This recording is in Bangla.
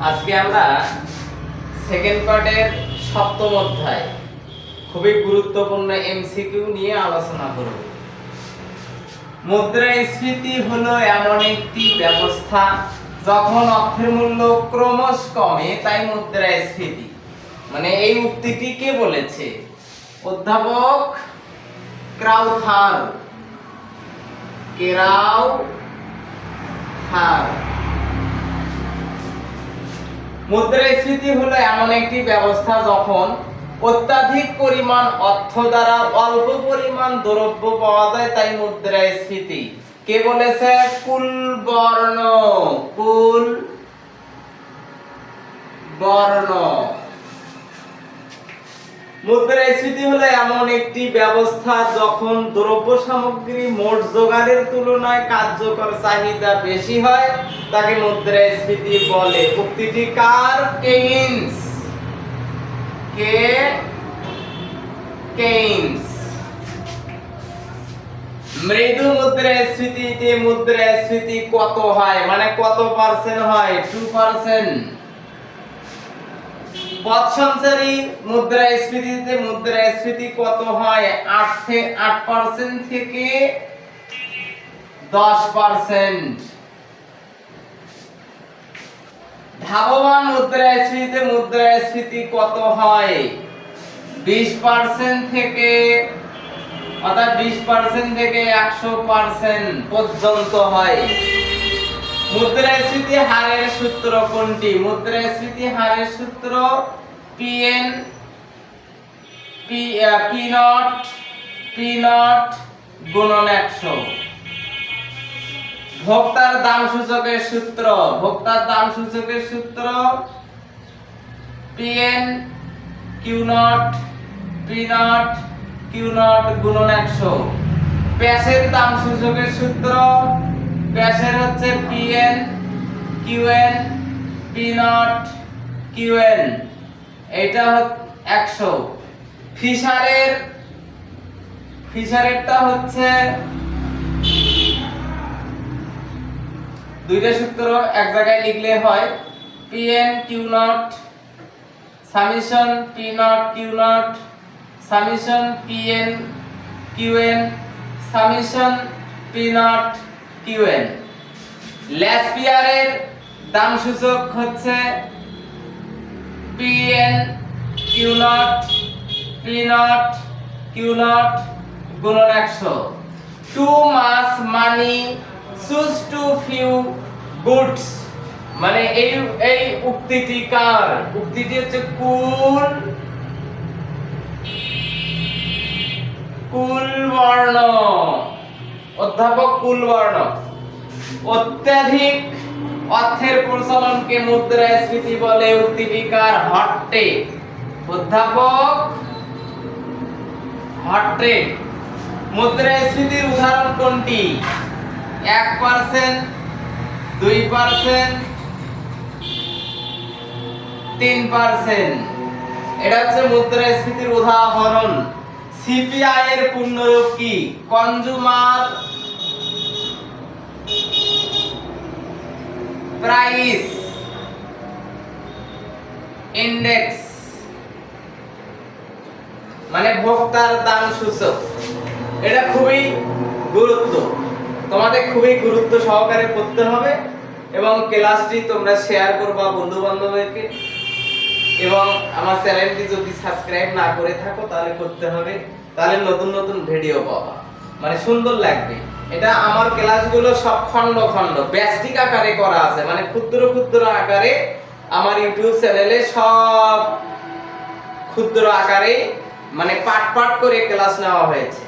আজকে আমরা সেকেন্ড পার্টের সপ্তম অধ্যায়, খুবই গুরুত্বপূর্ণ এমসিকিউ নিয়ে আলোচনা করব। মুদ্রাস্ফীতি হলো এমন একটি ব্যবস্থা, যখন অর্থের মূল্য ক্রমশ কমে, তাই মুদ্রাস্ফীতি। মানে এই উক্তিটি কে বলেছে? অধ্যাপক ক্রাউথার। কেরাও থার মুদ্রাস্ফীতি হলো এমন একটি ব্যবস্থা যখন অত্যাধিক পরিমাণ অর্থ দ্বারা অল্প পরিমাণ দ্রব্য পাওয়া যায়, তাই মুদ্রাস্ফীতি। কে বলেছে? কুল বর্ণ কুল বর্ণ মুদ্রাস্ফীতি হলো এমন একটি ব্যবস্থা যখন দ্রব্য সামগ্রী মোট জোগাড়ের তুলনায় কার্যকর চাহিদা বেশি হয়, তাকে মুদ্রাস্ফীতি বলে। উক্তিটি কার? কেইনস। কে? কেইনস। মৃদু মুদ্রাস্ফীতিতে মুদ্রাস্ফীতি কত হয়? মানে কত পার্সেন্ট হয়? টু পার্সেন্ট পথসঞ্চারী মুদ্রাস্ফীতিতে মুদ্রাস্ফীতি কত হয়? আট আট পার্সেন্ট থেকে দশ পার্সেন্ট ধাবমান মুদ্রাস্ফীতিতে মুদ্রাস্ফীতি কত হয়? বিশ পার্সেন্ট থেকে, অর্থাৎ বিশ পার্সেন্ট থেকে একশো পার্সেন্ট পর্যন্ত হয়। মুদ্রাস্ফীতি হারের সূত্র কোনটি? মুদ্রাস্ফীতি হারের সূত্র PN P nought P nought গুণন একশো। ভোক্তার দাম সূচকের সূত্র, ভোক্তার দাম সূচকের সূত্র PN Q nought P nought Q nought গুণন একশো। প্যাসের দাম সূচকের সূত্র প্যাসের হচ্ছে PN QN P nought QN এটা একশো। ফিশারের, ফিশারেরটা হচ্ছে দুইটা সূত্র এক জায়গায় লিখলে হয়। PN Q nought summation P nought Q nought summation PN QN summation P nought QN ল্যাসপিয়ারের দাম সূচক হচ্ছে পি নট কিউ নট গুণন একশো। Too much money chase too few goods মানে এই এই উক্তিটি কার? উক্তিটি হচ্ছে কুল কুলবর্ণ অধ্যাপক কুলবর্ণ, অত্যাধিক অর্থের প্রচলনকে মুদ্রাস্ফীতি বলে উক্তিটি কার হট্টে। অধ্যাপক হট্টে মুদ্রাস্ফীতির উদাহরণ কোনটি? এক পার্সেন্ট, দুই পার্সেন্ট, তিন পার্সেন্ট। এটা হচ্ছে মুদ্রাস্ফীতির উদাহরণ। সিপিআই এর পূর্ণরূপ কি? কনজুমার প্রাইস ইন্ডেক্স মানে ভোক্তার দাম সূচক। এটা খুবই গুরুত্ব। তোমাদের খুবই গুরুত্ব সহকারে করতে হবে এবং ক্লাসটি তোমরা শেয়ার করবা বন্ধু বান্ধবদেরকে এবং আমার চ্যানেলটি যদি সাবস্ক্রাইব না করে থাকো, তাহলে করতে হবে। তাহলে নতুন নতুন ভিডিও পাবা। মানে সুন্দর লাগবে। এটা আমার ক্লাসগুলো সব খণ্ড খণ্ড ব্যষ্টিক আকারে করা আছে। মানে ক্ষুদ্র ক্ষুদ্র আকারে আমার ইউটিউব চ্যানেলে সব ক্ষুদ্র আকারে মানে পাট পাট করে ক্লাস নেওয়া হয়েছে।